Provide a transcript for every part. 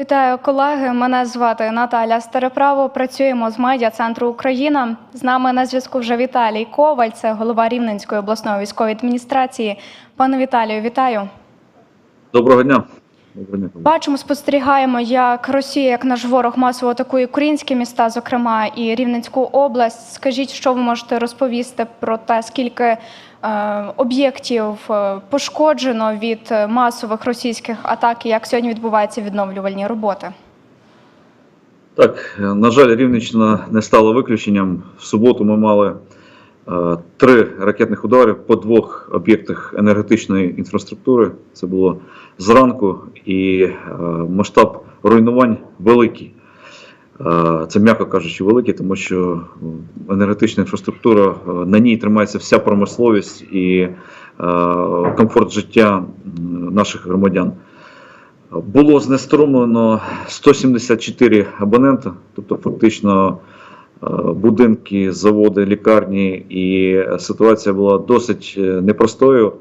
Вітаю колеги. Мене звати Наталя Стереправо. Працюємо з медіа центру Україна. З нами на зв'язку вже Віталій Коваль, це голова Рівненської обласної військової адміністрації. Пане Віталію, вітаю. Доброго дня. Бачимо, спостерігаємо, як Росія, як наш ворог, масово атакує українські міста, зокрема і Рівненську область. Скажіть, що ви можете розповісти про те, скільки е, об'єктів е, пошкоджено від е, масових російських атак, і як сьогодні відбуваються відновлювальні роботи? Так, е, на жаль, Рівненщина не стала виключенням. В суботу ми мали три ракетних удари по двох об'єктах енергетичної інфраструктури. Це було зранку, і е, масштаб руйнувань великий. Е, Це м'яко кажучи, великий, тому що е, енергетична інфраструктура е, на ній тримається вся промисловість і е, комфорт життя наших громадян. Було знеструмлено 174 абонента, тобто фактично е, будинки, заводи, лікарні, і ситуація була досить е, непростою.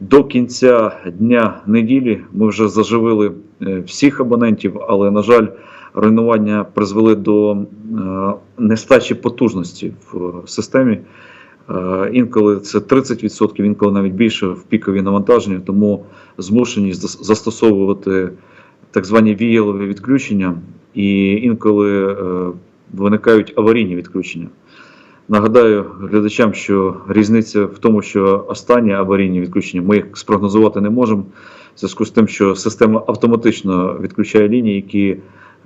До кінця дня неділі ми вже заживили е, всіх абонентів, але, на жаль, руйнування призвели до е, нестачі потужності в системі. Е, Інколи це 30%, інколи навіть більше в пікові навантаження, тому змушені застосовувати так звані віялові відключення, і інколи е, виникають аварійні відключення. Нагадаю глядачам, що різниця в тому, що останні аварійні відключення ми їх спрогнозувати не можемо, в зв'язку з тим, що система автоматично відключає лінії, які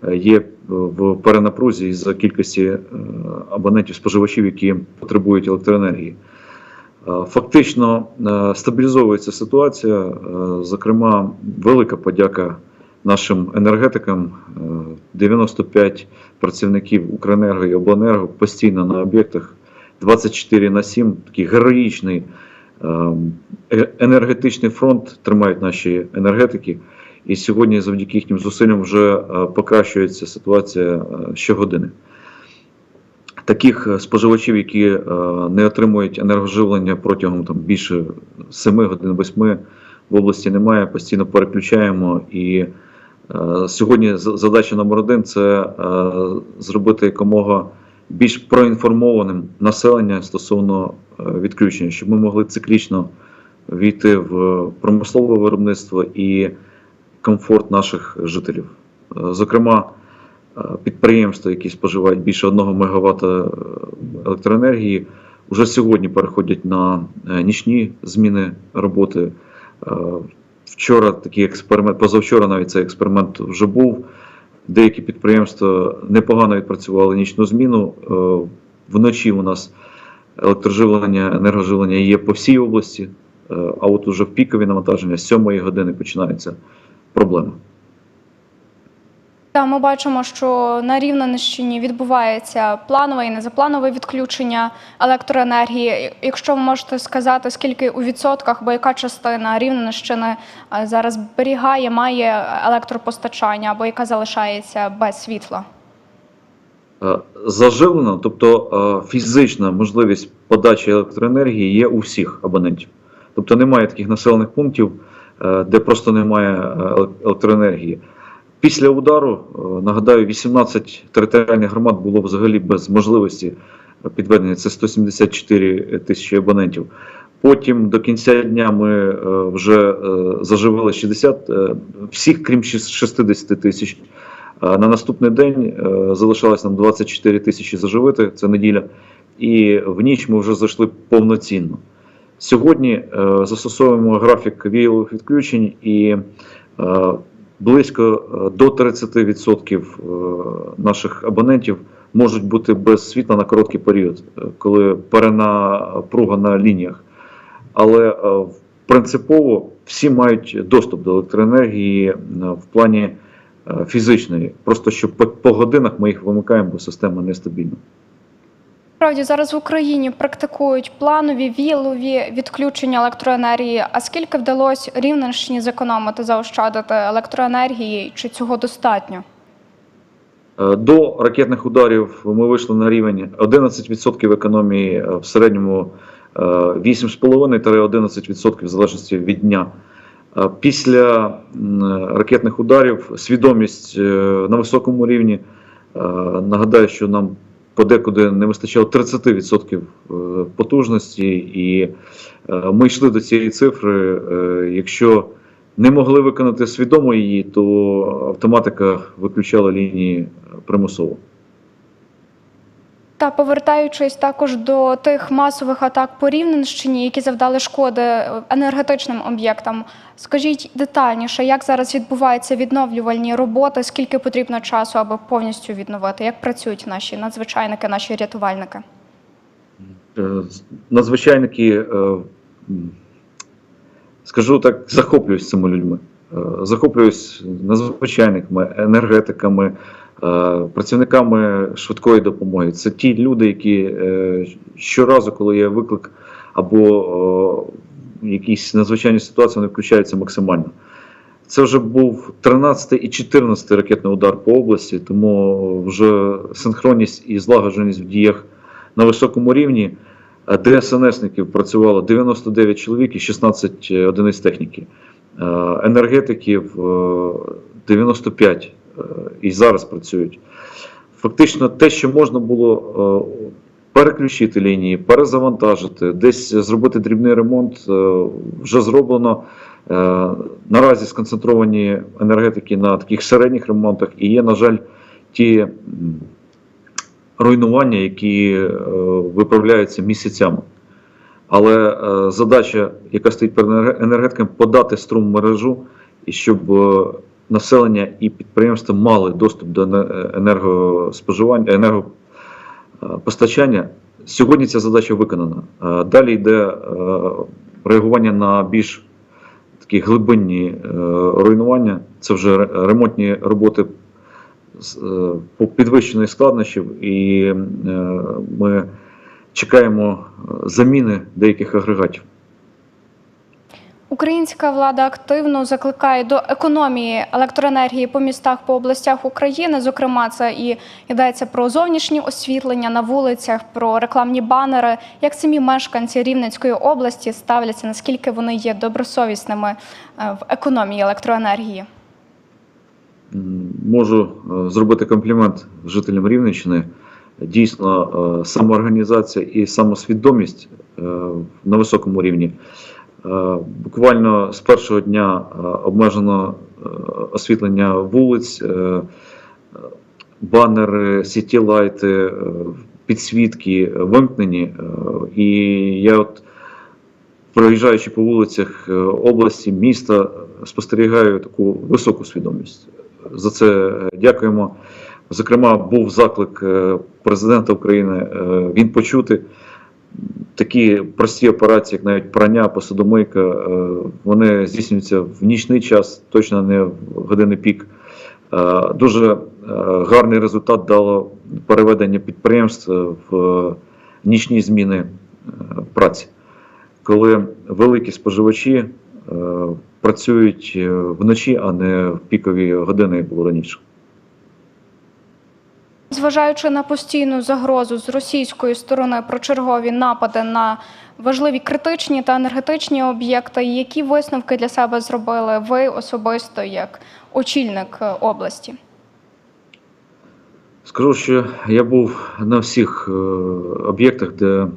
е, є в перенапрузі із-за кількості е, абонентів споживачів, які потребують електроенергії. Е, Фактично е, стабілізовується ситуація. Е, Зокрема, велика подяка нашим енергетикам. Е, 95 працівників Укренерго і Обленерго постійно на об'єктах 24 на 7. Такий героїчний е, е- енергетичний фронт тримають наші енергетики. І сьогодні, завдяки їхнім зусиллям, вже е, покращується ситуація е, щогодини таких е, споживачів, які е, не отримують енергоживлення протягом там, більше 7 годин, 8 в області немає, постійно переключаємо. І е, сьогодні з- задача номер один це е, зробити якомога більш проінформованим населення стосовно е, відключення, щоб ми могли циклічно війти в промислове виробництво і комфорт наших жителів. Е, Зокрема, е, підприємства, які споживають більше 1 МВт електроенергії, вже сьогодні переходять на е, нічні зміни роботи. Вчора такий експеримент, позавчора навіть цей експеримент вже був. Деякі підприємства непогано відпрацювали нічну зміну. Е, Вночі у нас електроживлення, енергоживлення є по всій області, е, а от уже в пікові навантаження з 7 години починається проблема. Та ми бачимо, що на Рівненщині відбувається планове і незапланове відключення електроенергії. Якщо ви можете сказати, скільки у відсотках, бо яка частина Рівненщини е, зараз зберігає, має електропостачання, або яка залишається без світла? Е, Заживлено, тобто е, фізична можливість подачі електроенергії є у всіх абонентів. Тобто немає таких населених пунктів, де просто немає електроенергії. Після удару, е, нагадаю, 18 територіальних громад було взагалі без можливості підведення. Це 174 тисячі абонентів. Потім до кінця дня ми е, вже е, заживили 60, е, всіх, крім 60 тисяч. На наступний день залишалось нам 24 тисячі заживити, це неділя, і в ніч ми вже зайшли повноцінно. Сьогодні застосовуємо графік віялових відключень і близько е, до 30% е, наших абонентів можуть бути без світла на короткий період, е, коли перенапруга на лініях. Але принципово всі мають доступ до електроенергії в плані фізичної. Просто що по годинах ми їх вимикаємо, бо система нестабільна. Справді зараз в Україні практикують планові вілові відключення електроенергії. А скільки вдалося Рівненщині зекономити, заощадити електроенергії? Чи цього достатньо? Е, До ракетних ударів ми вийшли на рівень 11% економії е, в середньому е, 8,5-11% в залежності від дня. Е, Після ракетних ударів свідомість е, на високому рівні. Е, Нагадаю, що нам подекуди не вистачало 30% е, потужності, і е, ми йшли до цієї цифри. Е, Якщо не могли виконати свідомо її, то автоматика виключала лінії примусово. Та повертаючись також до тих масових атак по Рівненщині, які завдали шкоди енергетичним об'єктам, скажіть детальніше, як зараз відбуваються відновлювальні роботи, скільки потрібно часу, аби повністю відновити? Як працюють наші надзвичайники, наші рятувальники? Е, Надзвичайники, е, скажу так, захоплююсь цими людьми. Е, Захоплююсь надзвичайниками, енергетиками, е, працівниками швидкої допомоги. Це ті люди, які е, щоразу, коли є виклик або якісь надзвичайні ситуації, вони включаються максимально. Це вже був 13 і 14 ракетний удар по області, тому вже синхронність і злагодженість в діях на високому рівні. ДСНСників працювало 99 чоловік і 16 одиниць техніки. Е, Енергетиків е, 95 е, і зараз працюють. Фактично, те, що можна було е, переключити лінії, перезавантажити, десь зробити дрібний ремонт, е, вже зроблено. Е, Наразі сконцентровані енергетики на таких середніх ремонтах, і є, на жаль, ті руйнування, які е, виправляються місяцями. Але е, задача, яка стоїть перед енерге- енергетиками, подати струм в мережу, і щоб е, населення і підприємства мали доступ до енергоспоживання, енергопостачання. Сьогодні ця задача виконана. Е, Далі йде е, реагування на більш такі глибинні е, руйнування. Це вже ремонтні роботи з- е, по підвищеної складнощів, і е, ми чекаємо е, заміни деяких агрегатів. Українська влада активно закликає до економії електроенергії по містах по областях України. Зокрема, це і йдеться про зовнішнє освітлення на вулицях, про рекламні банери. Як самі мешканці Рівненської області ставляться, наскільки вони є добросовісними е, в економії електроенергії? Можу е, зробити комплімент жителям Рівненщини. Дійсно, е, самоорганізація і самосвідомість е, на високому рівні. Е, Буквально з першого дня обмежено освітлення вулиць, банери, сітілайти, підсвітки вимкнені. І я от проїжджаючи по вулицях області, міста, спостерігаю таку високу свідомість. За це дякуємо. Зокрема, був заклик е, президента України. е, Він почути такі прості операції, як навіть прання, посудомийка, е, вони здійснюються в нічний час, точно не в години пік. Дуже гарний результат дало переведення підприємств в нічні зміни праці коли великі споживачі працюють вночі, а не в пікові години, як було раніше. Зважаючи на постійну загрозу з російської сторони про чергові напади на важливі критичні та енергетичні об'єкти, які висновки для себе зробили ви особисто як очільник е, області? Скажу, що я був на всіх е, об'єктах, де е,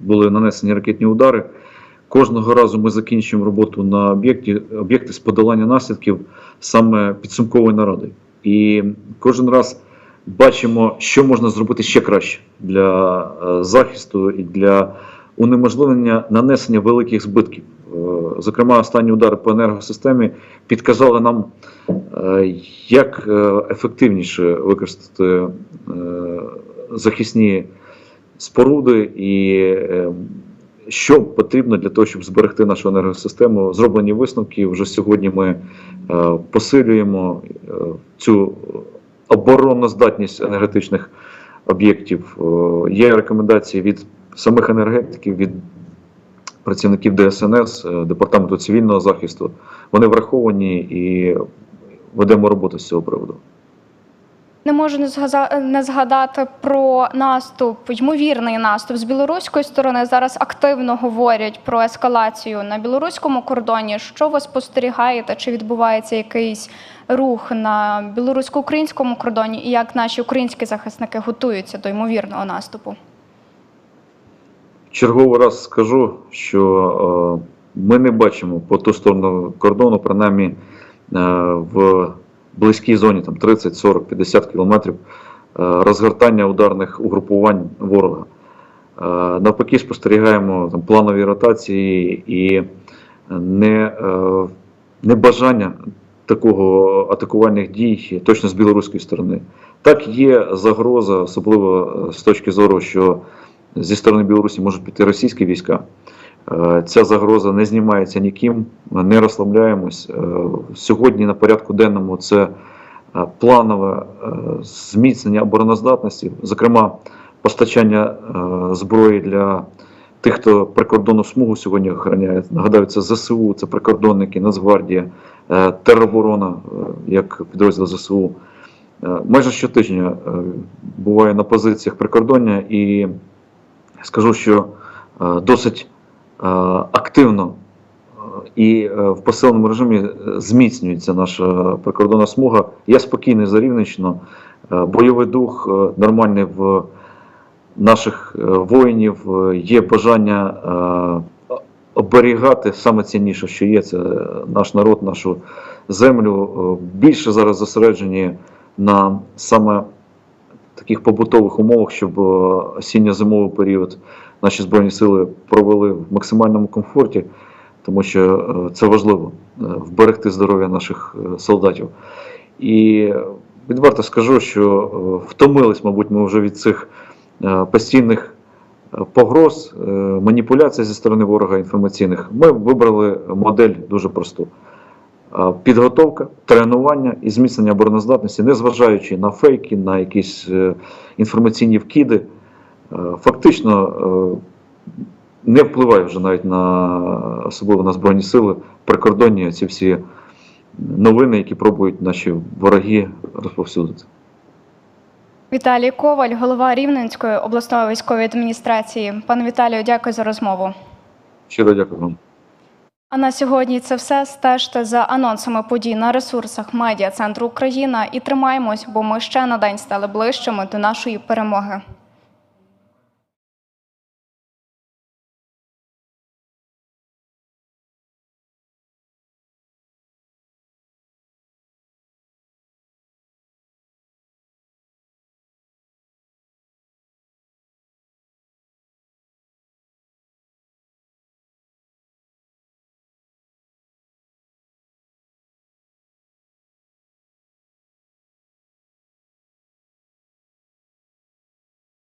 були нанесені ракетні удари. Кожного разу ми закінчуємо роботу на об'єкті, об'єкти з подолання наслідків саме підсумкової наради. І кожен раз бачимо, що можна зробити ще краще для е, захисту і для унеможливлення нанесення великих збитків. Е, Зокрема, останні удари по енергосистемі підказали нам, е, як ефективніше використати захисні споруди і що потрібно для того, щоб зберегти нашу енергосистему. Зроблені висновки. Вже сьогодні ми посилюємо цю оборонноздатність енергетичних об'єктів. Е, Є рекомендації від самих енергетиків, від працівників ДСНС, е, департаменту цивільного захисту. Вони враховані і ведемо роботу з цього приводу. Не можу не згадати про наступ, ймовірний наступ з білоруської сторони. Зараз активно говорять про ескалацію на білоруському кордоні. Що ви спостерігаєте? Чи відбувається якийсь рух на білорусько-українському кордоні? І як наші українські захисники готуються до ймовірного наступу? Черговий раз скажу, що е, ми не бачимо по ту сторону кордону, принаймні е, в близькій зоні там 30, 40, 50 кілометрів е, розгортання ударних угрупувань ворога. Е, навпаки, спостерігаємо там, планові ротації і не, е, небажання такого атакувальних дій точно з білоруської сторони. Так, є загроза, особливо з точки зору, що зі сторони Білорусі можуть піти російські війська. Е, Ця загроза не знімається ніким, не розслабляємось. Е, Сьогодні на порядку денному це е, планове зміцнення обороноздатності, зокрема постачання зброї для тих, хто прикордонну смугу сьогодні охороняє. Нагадаю, це ЗСУ, це прикордонники, Нацгвардія, тероборона як підрозділ ЗСУ. Майже щотижня буваю на позиціях прикордоння і скажу, що досить активно е, і е, в посиленому режимі е, зміцнюється наша прикордонна смуга. Я спокійний за Рівненщину. Е, Бойовий дух е, нормальний в наших е, воїнів. Е, Є бажання е, оберігати саме цінніше, що є, це наш народ, нашу землю. Е, Більше зараз зосереджені на саме таких побутових умовах, щоб е, осінньо-зимовий період наші збройні сили провели в максимальному комфорті, тому що е, це важливо е, вберегти здоров'я наших е, солдатів. І відверто скажу, що втомились, мабуть, ми вже від цих постійних погроз, маніпуляцій зі сторони ворога інформаційних. Ми вибрали модель дуже просту. Підготовка, тренування і зміцнення обороноздатності, незважаючи на фейки, на якісь інформаційні вкиди, фактично е, не впливає вже навіть на особливо на Збройні сили прикордонні ці всі новини, які пробують наші вороги розповсюдити. Віталій Коваль, голова Рівненської обласної військової адміністрації. Пане Віталію, дякую за розмову. Щиро дякую вам. А на сьогодні це все. Стежте за анонсами подій на ресурсах медіа центру Україна і тримаємось, бо ми ще на день стали ближчими до нашої перемоги.